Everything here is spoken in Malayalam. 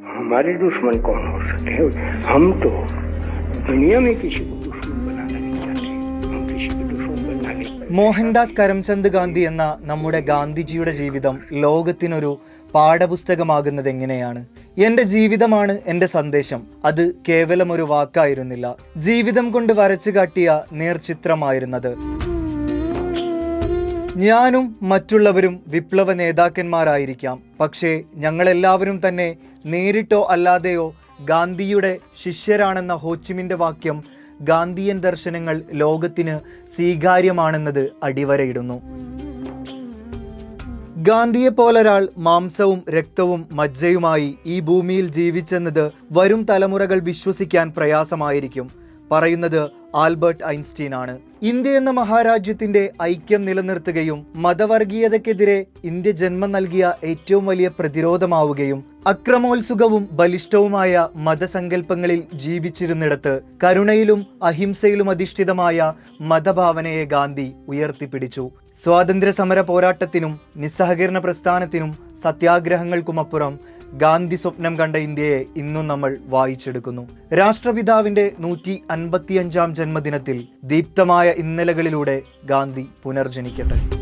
हमारे दुश्मन कौन हो सकते हैं हम तो दुनिया में किसी को दुश्मन बनाना नहीं चाहते हम किसी को दुश्मन बनना नहीं മോഹൻദാസ് കരംചന്ദ് ഗാന്ധി എന്ന നമ്മുടെ ഗാന്ധിജിയുടെ ജീവിതം ലോകത്തിനൊരു പാഠപുസ്തകമാകുന്നത് എങ്ങനെയാണ് എൻ്റെ ജീവിതമാണ് എൻ്റെ സന്ദേശം അത് കേവലം ഒരു വാക്കായിരുന്നില്ല ജീവിതം കൊണ്ട് വരച്ചു കാട്ടിയ നേർചിത്രമായിരുന്നത് ഞാനും മറ്റുള്ളവരും വിപ്ലവ നേതാക്കന്മാരായിരിക്കാം. പക്ഷേ ഞങ്ങളെല്ലാവരും തന്നെ നേരിട്ടോ അല്ലാതെയോ ഗാന്ധിയുടെ ശിഷ്യരാണെന്ന ഹോച്ചിമിന്റെ വാക്യം ഗാന്ധിയൻ ദർശനങ്ങൾ ലോകത്തിന് സ്വീകാര്യമാണെന്നത് അടിവരയിടുന്നു. ഗാന്ധിയെ പോലൊരാൾ മാംസവും രക്തവും മജ്ജയുമായി ഈ ഭൂമിയിൽ ജീവിച്ചെന്നത് വരും തലമുറകൾ വിശ്വസിക്കാൻ പ്രയാസമായിരിക്കും. പറയുന്നത് ആൽബർട്ട് ഐൻസ്റ്റീൻ ആണ് ഇന്ത്യ എന്ന മഹാരാജ്യത്തിന്റെ ഐക്യം നിലനിർത്തുകയും മതവർഗീയതയ്ക്കെതിരെ ഇന്ത്യ ജന്മം നൽകിയ ഏറ്റവും വലിയ പ്രതിരോധമാവുകയും അക്രമോത്സുകവും ബലിഷ്ഠവുമായ മതസങ്കല്പങ്ങളിൽ ജീവിച്ചിരുന്നിടത്ത് കരുണയിലും അഹിംസയിലും അധിഷ്ഠിതമായ മതഭാവനയെ ഗാന്ധി ഉയർത്തിപ്പിടിച്ചു. സ്വാതന്ത്ര്യ സമര പോരാട്ടത്തിനും നിസ്സഹകരണ പ്രസ്ഥാനത്തിനും സത്യാഗ്രഹങ്ങൾക്കുമപ്പുറം ഗാന്ധി സ്വപ്നം കണ്ട ഇന്ത്യയെ ഇന്നും നമ്മൾ വായിച്ചെടുക്കുന്നു. രാഷ്ട്രപിതാവിന്റെ നൂറ്റി അൻപത്തിയഞ്ചാം ജന്മദിനത്തിൽ ദീപ്തമായ ഇന്നലകളിലൂടെ ഗാന്ധി പുനർജനിക്കട്ടെ.